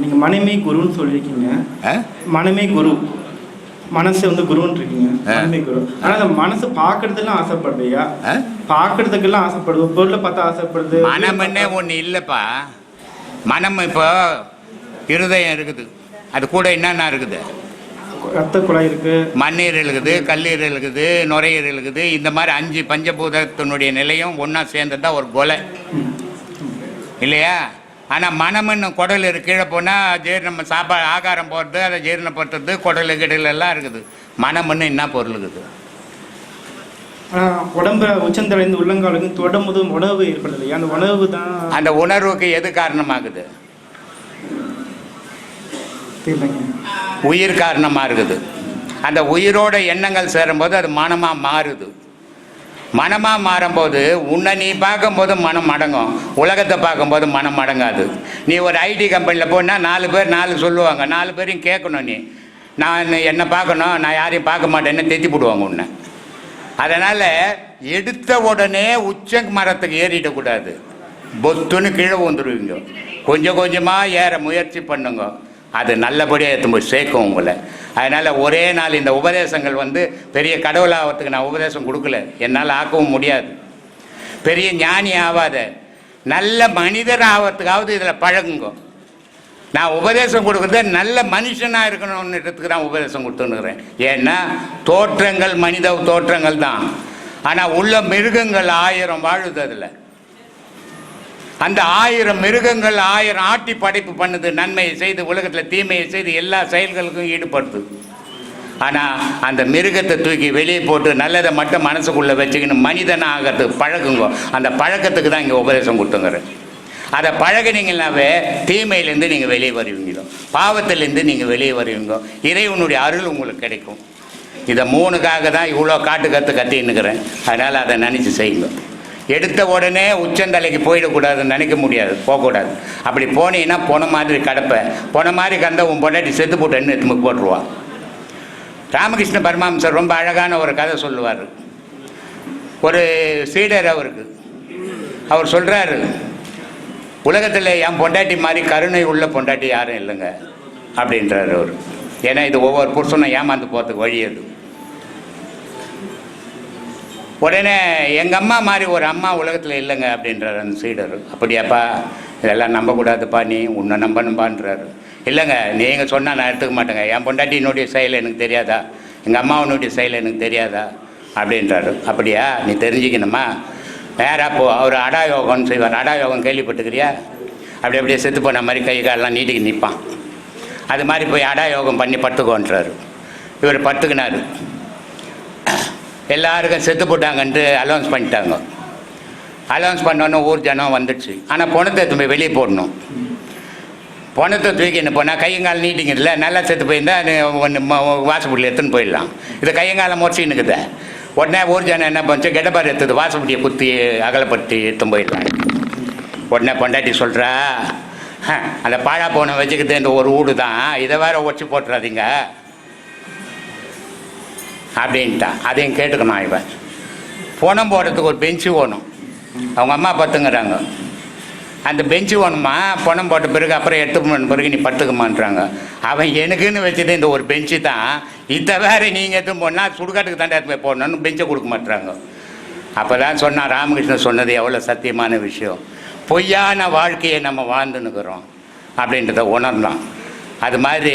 நீங்கள் மனமே குருன்னு சொல்லியிருக்கீங்க? மனமே குரு. மனசு வந்து குருன்னு இருக்கீங்க. மனமே குரு. ஆனால் அந்த மனசு பார்க்கறதுலாம் ஆசைப்படுறியா? பார்க்கறதுக்கெல்லாம் ஆசைப்படுது. பொருளை பார்த்தா ஆசைப்படுது. மனம்னே ஒன்று இல்லைப்பா. மனம் இப்போ இருதயம் இருக்குது. அது கூட என்னென்ன இருக்குது? ரத்த குழாய் இருக்கு. மண்ணீரல் இருக்குது கல்லீரல் இருக்குது நுரையீரல் இருக்குது. இந்த மாதிரி அஞ்சு பஞ்சபூதத்தினுடைய நிலையும் ஒன்றா சேர்ந்தது தான் ஒரு கொலை. இல்லையா? ஆனால் மனம்னு குடல் இருக்கு கீழே போனால் ஜீரணம் சாப்பாடு ஆகாரம் போடுறது அதை ஜீரணப்படுத்துறது குடல் கிடல் எல்லாம் இருக்குது. மனம்னு என்ன பொருள் இருக்குது? உடம்புல உச்சந்தலைந்து உள்ளங்காலுக்கும் தொடமுது உணவு ஏற்படுது அந்த உணவு தான் அந்த உணர்வுக்கு எது காரணமாகுது? உயிர் காரணமாக இருக்குது. அந்த உயிரோட எண்ணங்கள் சேரும்போது அது மனமாக மாறுது. மனமாக மாறும்போது உன்னை நீ பார்க்கும்போது மனம் அடங்கும். உலகத்தை பார்க்கும்போது மனம் அடங்காது. நீ ஒரு ஐடி கம்பெனியில் போனால் நாலு பேர் நாலு சொல்லுவாங்க. நாலு பேரையும் கேட்கணும் நீ. நான் என்னை பார்க்கணும்? நான் யாரையும் பார்க்க மாட்டேன்னு தெத்தி போடுவாங்க உன்னை. அதனால் எடுத்த உடனே உச்ச மரத்துக்கு ஏறிடக்கூடாது பொத்துன்னு கீழே வந்துடுவீங்க கொஞ்சம் கொஞ்சமாக ஏற முயற்சி பண்ணுங்க. அது நல்லபடியாக எடுத்து போய் சேர்க்கும் உங்களை. அதனால் ஒரே நாள் இந்த உபதேசங்கள் வந்து பெரிய கடவுள் நான் உபதேசம் கொடுக்கல. என்னால் ஆக்கவும் முடியாது. பெரிய ஞானி ஆகாத நல்ல மனிதர் ஆகிறதுக்காவது இதில் பழகுங்க. நான் உபதேசம் கொடுக்குறது நல்ல மனுஷனாக இருக்கணும்ன்றதுக்கு தான் உபதேசம் கொடுத்துன்னுக்குறேன். ஏன்னா தோற்றங்கள் மனித தோற்றங்கள் தான். ஆனால் உள்ள மிருகங்கள் ஆயிரம் வாழுது அதில். அந்த ஆயிரம் மிருகங்கள் ஆயிரம் ஆட்டி படைப்பு பண்ணுது நன்மையை செய்து உலகத்தில் தீமையை செய்து எல்லா செயல்களுக்கும் ஈடுபடுது. ஆனால் அந்த மிருகத்தை தூக்கி வெளியே போட்டு நல்லதை மட்டும் மனசுக்குள்ளே வச்சுக்கணும் மனிதனாக ஆகிறதுக்கு பழகுங்க. அந்த பழக்கத்துக்கு தான் இங்கே உபதேசம் கொடுத்துங்கிறேன். அதை பழகினீங்கனாவே தீமையிலேருந்து நீங்கள் வெளியே வருவீங்க. பாவத்திலேருந்து நீங்கள் வெளியே வருவீங்க. இறைவனுடைய அருள் உங்களுக்கு கிடைக்கும். இதை மூணுக்காக தான் இவ்வளோ காட்டு கற்று கத்தின்னுக்கிறேன். அதனால் அதை நினச்சி செய்யுங்க. எடுத்த உடனே உச்சந்தலைக்கு போயிடக்கூடாதுன்னு நினைக்க முடியாது போகக்கூடாது. அப்படி போனீங்கன்னா போன மாதிரி கடப்பை போன மாதிரி கந்த உன் பொண்டாட்டி செத்து போட்டு என்ன எடுத்து போட்டுருவா. ராமகிருஷ்ண பரமாம்சர் ரொம்ப அழகான ஒரு கதை சொல்லுவார். ஒரு சீடர் அவருக்கு. அவர் சொல்கிறாரு உலகத்தில் என் பொண்டாட்டி மாதிரி கருணை உள்ள பொண்டாட்டி யாரும் இல்லைங்க அப்படின்றார் அவர். ஏன்னா இது ஒவ்வொரு புருஷனும் ஏமாந்து போகிறதுக்கு வழி அது. உடனே எங்கள் அம்மா மாதிரி ஒரு அம்மா உலகத்தில் இல்லைங்க அப்படின்றாரு அந்த சீடர். அப்படியாப்பா இதெல்லாம் நம்பக்கூடாதுப்பா நீ உன்னை நம்பணும்பான்றாரு. இல்லைங்க நீங்கள் சொன்னால் நான் எடுத்துக்க மாட்டேங்க. என் பொண்டாட்டியினுடைய செயல் எனக்கு தெரியாதா? எங்கள் அம்மாவனுடைய செயல் எனக்கு தெரியாதா? அப்படின்றாரு. அப்படியா? நீ தெரிஞ்சுக்கணுமா? வேற போ அவர் அடா யோகம்னு செய்வார். அடா யோகம் கேள்விப்பட்டுக்கிறியா? அப்படி அப்படியே செத்து போன மாதிரி கை காலெல்லாம் நீட்டிக்கு நிற்பான் அது மாதிரி போய் அடா யோகம் பண்ணி படுத்துக்கோன்றாரு. இவர் படுத்துக்கினாரு. எல்லாருக்கும் செத்து போட்டாங்கன்ட்டு அலௌன்ஸ் பண்ணிட்டாங்க. அலௌன்ஸ் பண்ணோன்னே ஊர் ஜனம் வந்துடுச்சு. ஆனால் பணத்தை எடுத்து போய் வெளியே போடணும். பணத்தை தூக்கின்னு போனால் கையங்கால் நீட்டிங்கிறதுல நல்லா செத்து போயிருந்தா ஒன்று வாசப்படியில் எடுத்துன்னு போயிடலாம். இது கையங்காலம் முறைச்சின்னுக்குது உடனே ஊர் ஜனம் என்ன பண்ணுச்சு கெட்டப்பார் எடுத்தது வாசப்படியை குத்தி அகலப்படுத்தி எடுத்துன்னு போயிடலாம். உடனே பொண்டாட்டி சொல்கிறா அந்த பாழா போனை வச்சுக்கிட்டு இந்த ஒரு வீடு தான் இதை வேற ஒச்சு போட்டுறாதீங்க. அப்படின்ட்டான் அதையும் கேட்டுக்கணும் இவன் பணம் போடுறதுக்கு ஒரு பெஞ்சு வேணும். அவங்க அம்மா பத்துங்கிறாங்க. அந்த பெஞ்சு வேணுமா? பணம் போட்ட பிறகு அப்புறம் எடுத்து பிறகு நீ படுத்துக்கமான்றாங்க அவன் எனக்குன்னு வச்சது இந்த ஒரு பெஞ்சு தான். இதை வேறு நீங்கள் எதுவும் போனால் சுடுகாட்டுக்கு தாண்டா போய் போடணும்னு பெஞ்சை கொடுக்க மாட்டுறாங்க அப்போ தான் சொன்னான் ராமகிருஷ்ணன் சொன்னது எவ்வளோ சத்தியமான விஷயம். பொய்யான வாழ்க்கையை நம்ம வாழ்ந்துன்னுக்குறோம். அப்படின்றத உணர்ந்தான். அது மாதிரி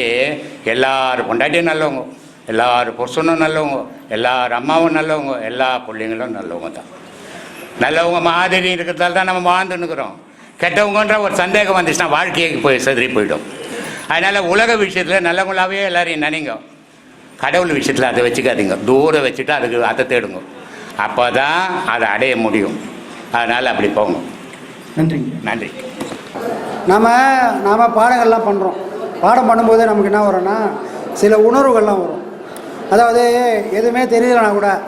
எல்லோரும் கொண்டாட்டியும் நல்லவங்க. எல்லார் புருஷனும் நல்லவங்க எல்லார் அம்மாவும் நல்லவங்க எல்லா பிள்ளைங்களும் நல்லவங்க தான். நல்லவங்க மாதிரி இருக்கிறதால தான் நம்ம வாழ்ந்துன்னுக்குறோம் கெட்டவங்கன்ற ஒரு சந்தேகம் வந்துச்சுன்னா வாழ்க்கையை போய் செதறி போயிடும். அதனால் உலக விஷயத்தில் நல்லவங்களாவே எல்லாரையும் நினைங்க. கடவுள் விஷயத்தில் அதை வச்சுக்காதீங்க. தூரம் வச்சுட்டு அதுக்கு அதை தேடுங்க. அப்போ தான் அதை அடைய முடியும். அதனால் அப்படி போங்க. நன்றிங்க. நன்றி. நம்ம நாம் பாடங்கள்லாம் பண்ணுறோம் பாடம் பண்ணும்போது நமக்கு என்ன வரும்னா சில உணர்வுகள்லாம் வரும். அதாவது எதுவுமே தெரியலனா கூட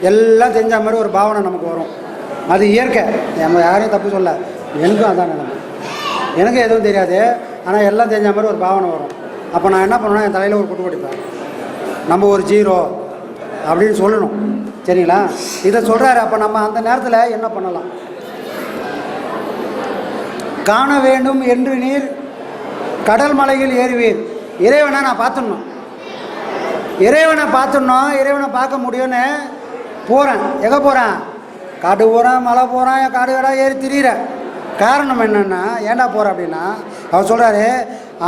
எல்லாம் தெரிஞ்ச மாதிரி ஒரு பாவனை நமக்கு வரும். அது இயற்கை. நம்ம யாரையும் தப்பு சொல்ல. எனக்கும் அதான் நிலைமை. எனக்கும் எதுவும் தெரியாது. ஆனால் எல்லாம் தெரிஞ்ச மாதிரி ஒரு பாவனை வரும். அப்போ நான் என்ன பண்ணுவேன்னா என் தலையில் ஒரு குட்டு படிப்பேன். நம்ம ஒரு ஜீரோ அப்படின்னு சொல்லணும். சரிங்களா? இதை சொல்கிறாரு அப்போ நம்ம அந்த நேரத்தில் என்ன பண்ணலாம்? காண வேண்டும் என்று நீர் கடல் மலையில் ஏறுவீர். இறைவனை நான் பார்த்துடணும். இறைவனை பார்த்துடணும் இறைவனை பார்க்க முடியும்னு போகிறேன் எங்கே போகிறேன் காடு போகிறேன் மலை என் காடு கடா ஏறி திரியிறேன் காரணம் என்னென்னா ஏன்டா போகிறேன் அப்படின்னா அவர் சொல்கிறாரு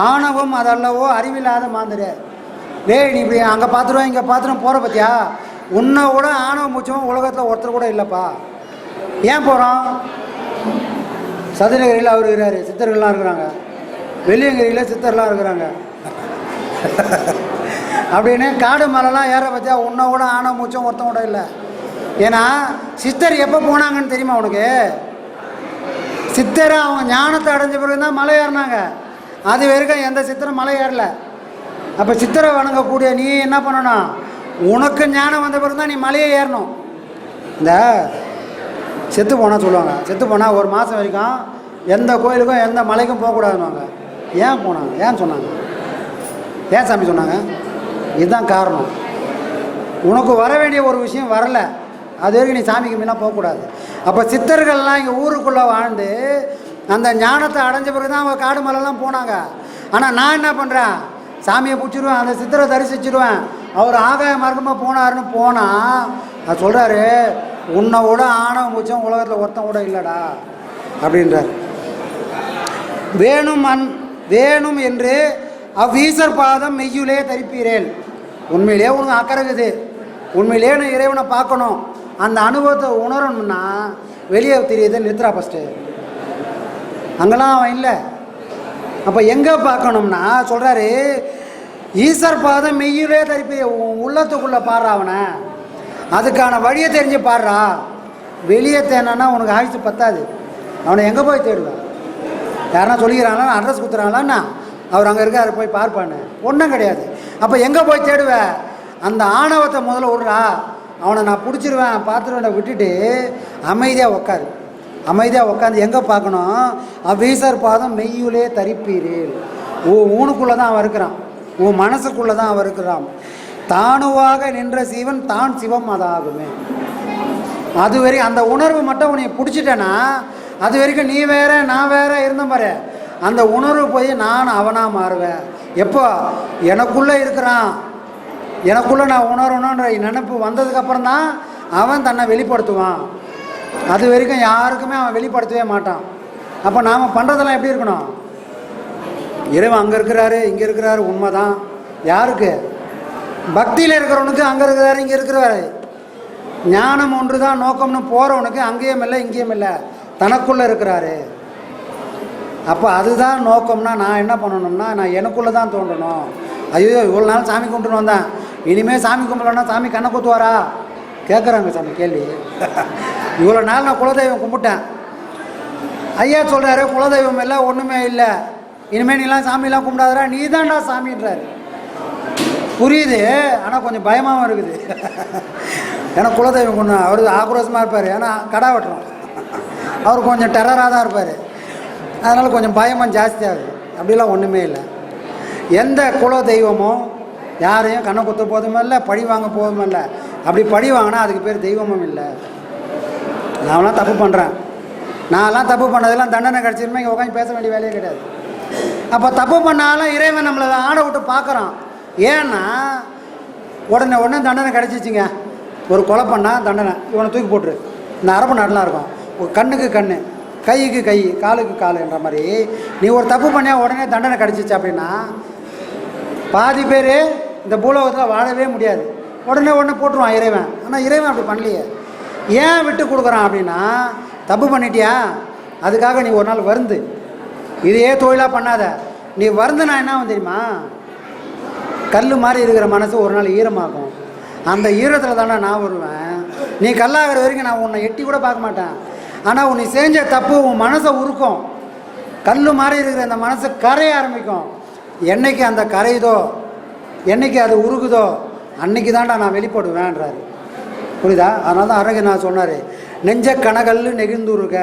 ஆணவம் அதல்லவோ அறிவில்லாத மாந்துரு. டேய் நீ இப்படி அங்கே பார்த்துருவோம் இங்கே பார்த்துருவோம் போகிற பற்றியா உன்னை விட ஆணவ முச்சமும் உலகத்தில் ஒருத்தர் கூட இல்லைப்பா. ஏன் போகிறோம் சதுரகிரியில் அவர் இருக்கிறாரு சித்தர்கள்லாம் இருக்கிறாங்க. வெள்ளியங்கிரியில் சித்தர்லாம் இருக்கிறாங்க. அப்படின்னு காடு மலைலாம் ஏற பற்றியா உன்ன கூட ஆன மூச்சம் ஒருத்தம் கூட இல்லை. ஏன்னா சித்தர் எப்போ போனாங்கன்னு தெரியுமா உனக்கு? சித்தர் அவங்க ஞானத்தை அடைஞ்ச பிறகு தான் மலை ஏறினாங்க. அது வரைக்கும் எந்த சித்தரும் மலை ஏறல. அப்போ சித்தரை வணங்கக்கூடிய நீ என்ன பண்ணணும்? உனக்கு ஞானம் வந்த பிறகு தான் நீ மலையை ஏறணும். இந்த செத்து போனால் சொல்லுவாங்க. செத்து போனால் ஒரு மாதம் வரைக்கும் எந்த கோயிலுக்கும் எந்த மலைக்கும் போகக்கூடாதுன்னுவாங்க. ஏன் போனாங்க? ஏன் சொன்னாங்க? ஏன் சாமி சொன்னாங்க? இதுதான் காரணம். உனக்கு வர வேண்டிய ஒரு விஷயம் வரல. அது வரைக்கும் நீ சாமிக்கு முன்னா போகக்கூடாது. அப்போ சித்தர்கள்லாம் இங்கே ஊருக்குள்ளே வாழ்ந்து அந்த ஞானத்தை அடைஞ்ச பிறகு தான் அவங்க காடு மலைலாம் போனாங்க. ஆனால் நான் என்ன பண்ணுறேன் சாமியை பிடிச்சிருவேன் அந்த சித்தரை தரிசிச்சிருவேன். அவர் ஆகாய மார்க்கமாக போனாருன்னு போனால் நான் சொல்கிறாரு உன்னை விட ஆணவ மூச்சம் உலகத்தில் ஒருத்தன் கூட இல்லைடா அப்படின்றார். வேணும் அன் வேணும் என்று அவ்வீசர் பாதம் மெய்யுலே தரிப்பீரேன் உண்மையிலே உனக்கு அக்கறை இருக்குது உண்மையிலே நான் இறைவனை பார்க்கணும். அந்த அனுபவத்தை உணரணும்னா வெளியே தெரியுது நிறுத்துறா ஃபஸ்ட்டு அங்கெல்லாம் அவன் இல்லை. அப்போ எங்கே பார்க்கணும்னா சொல்கிறாரு ஈஸ்வர் பாதம் மெய்யிலே தரிப்பி உன் உள்ளத்துக்குள்ளே பாடுறா அவனை. அதுக்கான வழியை தெரிஞ்சு பாடுறா. வெளியே தேனா உனக்கு ஆயுசு பத்தாது. அவனை எங்கே போய் தேடுவான் யாருன்னா சொல்லிக்கிறாங்களா? அட்ரஸ் கொடுத்துறாங்களான்னா அவர் அங்கே இருக்கார் போய் பார்ப்பான்னு ஒன்றும் கிடையாது. அப்போ எங்கே போய் தேடுவேன் அந்த ஆணவத்தை முதல்ல விடுறா. அவனை நான் பிடிச்சிருவேன் பார்த்துருவேன் விட்டுட்டு அமைதியாக உட்காரு அமைதியாக உட்காந்து எங்கே பார்க்கணும்? அவ்வீசர் பாதம் மெய்யுலே தரிப்பீரேல். உன் ஊனுக்குள்ளே தான் அவன் இருக்கிறான். உன் மனசுக்குள்ளே தான் அவன் இருக்கிறான். தானுவாக நின்ற சிவன் தான் சிவம் அதாகுமே. அது வரைக்கும் அந்த உணர்வு மட்டும் உன்னை பிடிச்சிட்டேன்னா அது வரைக்கும் நீ வேற நான் வேற இருந்த மாதிரி. அந்த உணர்வு போய் நான் அவனாக மாறுவேன். எப்போ? எனக்குள்ளே இருக்கிறான். எனக்குள்ளே நான் உணரணுன்ற நினப்பு வந்ததுக்கப்புறம் தான் அவன் தன்னை வெளிப்படுத்துவான். அது வரைக்கும் யாருக்குமே அவன் வெளிப்படுத்தவே மாட்டான். அப்போ நாம் பண்ணுறதெல்லாம் எப்படி இருக்கணும்? இறைவன் அங்கே இருக்கிறாரு இங்கே இருக்கிறாரு உண்மை தான் யாருக்கு? பக்தியில் இருக்கிறவனுக்கு அங்கே இருக்கிறாரு இங்கே இருக்கிறாரு. ஞானம் ஒன்று தான் நோக்கம்னு போகிறவனுக்கு அங்கேயும் இல்லை இங்கேயும் இல்லை. தனக்குள்ளே இருக்கிறாரு. அப்போ அதுதான் நோக்கம்னா நான் என்ன பண்ணணும்னா நான் எனக்குள்ளே தான் தோன்றணும். ஐயோ இவ்வளோ நாள் சாமி கும்பிட்டுன்னு வந்தேன். இனிமேல் சாமி கும்பிடலன்னா சாமி கண்ணை குத்துவாரா? கேட்குறாங்க சாமி கேள்வி. இவ்வளோ நாள் நான் குலதெய்வம் கும்பிட்டேன். ஐயா சொல்கிறாரு குலதெய்வம் இல்லை ஒன்றுமே இல்லை. இனிமேல் நீலாம் சாமிலாம் கும்பிடாதரா நீ தான்டா சாமின்றாரு. புரியுது ஆனால் கொஞ்சம் பயமாகவும் இருக்குது. ஏன்னா குலதெய்வம் கொண்டு அவர் ஆக்ரோஷமாக இருப்பார் ஏன்னா கடா வெட்டுறோம். அவர் கொஞ்சம் டெரராக தான் இருப்பார். அதனால் கொஞ்சம் பயமும் ஜாஸ்தியாகுது அப்படிலாம் ஒன்றுமே இல்லை. எந்த குல தெய்வமோ யாரையும் கண்ணை குத்த போதும் இல்லை பழி வாங்க போதும் இல்லை. அப்படி பழி வாங்கினா அதுக்கு பேர் தெய்வமும் இல்லை. நான்லாம் தப்பு பண்ணுறேன் நான்லாம் தப்பு பண்ணதெல்லாம் தண்டனை கிடச்சிருமே இங்கே உட்காந்து பேச வேண்டிய வேலையே கிடையாது. அப்போ தப்பு பண்ணாலும் இறைவன் நம்மளை ஆட விட்டு பார்க்குறான். ஏன்னா உடனே உடனே தண்டனை கிடச்சிச்சிங்க. ஒரு கொலை பண்ணால் தண்டனை. இவனை தூக்கி போட்டுரு. இந்த அரப்பு நடலாம் இருக்கும். கண்ணுக்கு கண்ணு. கைக்கு கை காலுக்கு காலுன்ற மாதிரி. நீ ஒரு தப்பு பண்ணியா உடனே தண்டனை கிடச்சிச்சு அப்படின்னா பாதி பேர் இந்த பூலோகத்தில் வாழவே முடியாது. உடனே உடனே போட்டுருவான் இறைவன். ஆனால் இறைவன் அப்படி பண்ணலையே. ஏன் விட்டு கொடுக்குறான் அப்படின்னா தப்பு பண்ணிட்டியா? அதுக்காக நீ ஒரு நாள் வருந்து. இதையே தொழிலாக பண்ணாத. நீ வருந்துனா என்ன தெரியுமா? கல் மாதிரி இருக்கிற மனசு ஒரு நாள் ஈரமாகும். அந்த ஈரத்தில் தானே நான் வருவேன். நீ கல்லாகிற வரைக்கும் நான் உன்னை எட்டி கூட பார்க்க மாட்டேன். ஆனால் உன்னை செஞ்ச தப்பு உன் மனசை உருக்கும். கல் மாதிரி இருக்கிற அந்த மனசு கரைய ஆரம்பிக்கும். என்னைக்கு அந்த கரையுதோ என்னைக்கு அது உருகுதோ அன்னைக்கு தான்டா நான் வெளிப்படுவேன்றாரு. புரியுதா? அதனால தான் அழகு நான் சொன்னார் நெஞ்ச கனகல் நெகிழ்ந்துருக.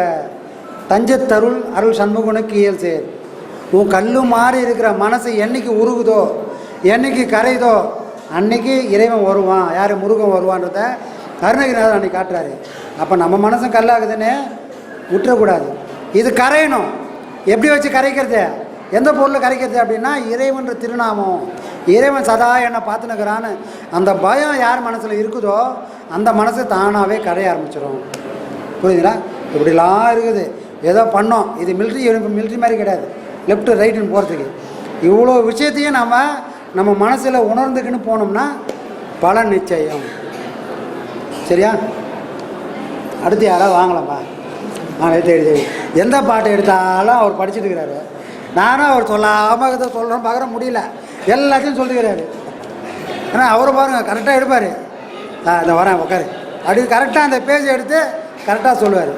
தஞ்சத்தருள் அருள் சண்முகனுக்கு இயல் சேர். உன் கல்லு மாறி இருக்கிற மனசு என்னைக்கு உருகுதோ என்னைக்கு கரையுதோ அன்னைக்கு இறைவன் வருவான். யார் முருகன் வருவான்றத அருணகிரிநாதர் அன்னைக்கு காட்டுறாரு. அப்போ நம்ம மனசும் கல்லாகுதுன்னு விட்டுறக்கூடாது. இது கரையணும். எப்படி வச்சு கரைக்கிறது? எந்த பொருளை கரைக்கிறது அப்படின்னா இறைவன்ற திருநாமம். இறைவன் சதா என்னை பார்த்துனுக்கிறான்னு அந்த பயம் யார் மனசில் இருக்குதோ அந்த மனசு தானாகவே கரைய ஆரம்பிச்சிடும் புரியுதுங்களா? இப்படிலாம் இருக்குது. ஏதோ பண்ணோம். இது மிலிட்ரி மிலிட்ரி மாதிரி கிடையாது. லெஃப்ட்டு ரைட்டுன்னு போகிறதுக்கு இவ்வளோ விஷயத்தையும் நம்ம நம்ம மனசில் உணர்ந்துக்கின்னு போனோம்னா பலன் நிச்சயம். சரியா? அடுத்து யாராவது வாங்கலாம்ப்பா. ஆ சரி சரி எந்த பாட்டு எடுத்தாலும் அவர் படிச்சுட்டு இருக்கிறாரு. நானும் அவர் சொல்லாமல் இதை சொல்கிறோம் பார்க்குற முடியல. எல்லாத்தையும் சொல்லிக்கிறாரு ஆனால் அவரை பாருங்க கரெக்டாக எடுப்பார். ஆ இந்த வரேன் உட்காரு அப்படி கரெக்டாக அந்த பேஜை எடுத்து கரெக்டாக சொல்லுவார்.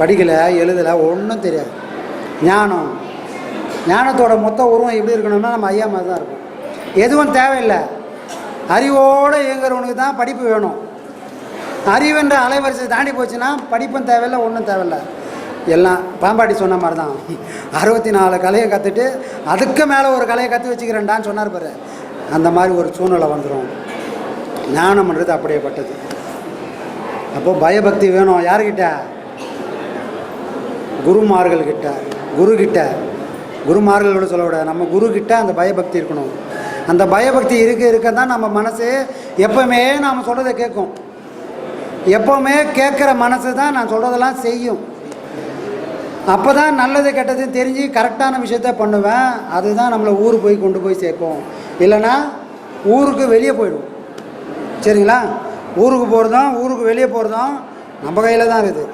படிக்கலை எழுதலை ஒன்றும் தெரியாது. ஞானம். ஞானத்தோட மொத்த உருவம் எப்படி இருக்கணும்னா நம்ம ஐயா மாதிரி தான் இருக்கும். எதுவும் தேவையில்லை. அறிவோடு இயங்குறவனுக்கு தான் படிப்பு வேணும். அறிவுன்ற அலைவரிசை தாண்டி போச்சுன்னா படிப்பும் தேவையில்லை ஒன்றும் தேவையில்லை. எல்லாம் பாம்பாட்டி சொன்ன மாதிரி தான் அறுபத்தி நாலு கலையை கற்றுட்டு அதுக்கு மேலே ஒரு கலையை கற்று வச்சுக்கிறேன்டான்னு சொன்னார் பாரு. அந்த மாதிரி ஒரு சூழ்நிலை வந்துடும் ஞானம்ன்றது அப்படியேப்பட்டது அப்போது பயபக்தி வேணும். யாருக்கிட்ட குருமார்கள் குருக்கிட்ட குரு கிட்ட குருமார்களோட சொல்லக்கூடாது நம்ம குரு அந்த பயபக்தி இருக்கணும். அந்த பயபக்தி இருக்க இருக்க தான் நம்ம மனசு எப்பவுமே நாம் சொல்கிறத கேட்கும். எப்போவுமே கேட்குற மனசு தான் நான் சொல்கிறதெல்லாம் செய்யும். அப்போ தான் நல்லது கெட்டது தெரிஞ்சு கரெக்டான விஷயத்த பண்ணுவேன். அதுதான் நம்மளை ஊர் போய் கொண்டு போய் சேர்க்கும். இல்லைன்னா ஊருக்கு வெளியே போயிடும். சரிங்களா? ஊருக்கு போகிறதும் ஊருக்கு வெளியே போகிறதும் நம்ம கையில் தான் இருக்குது.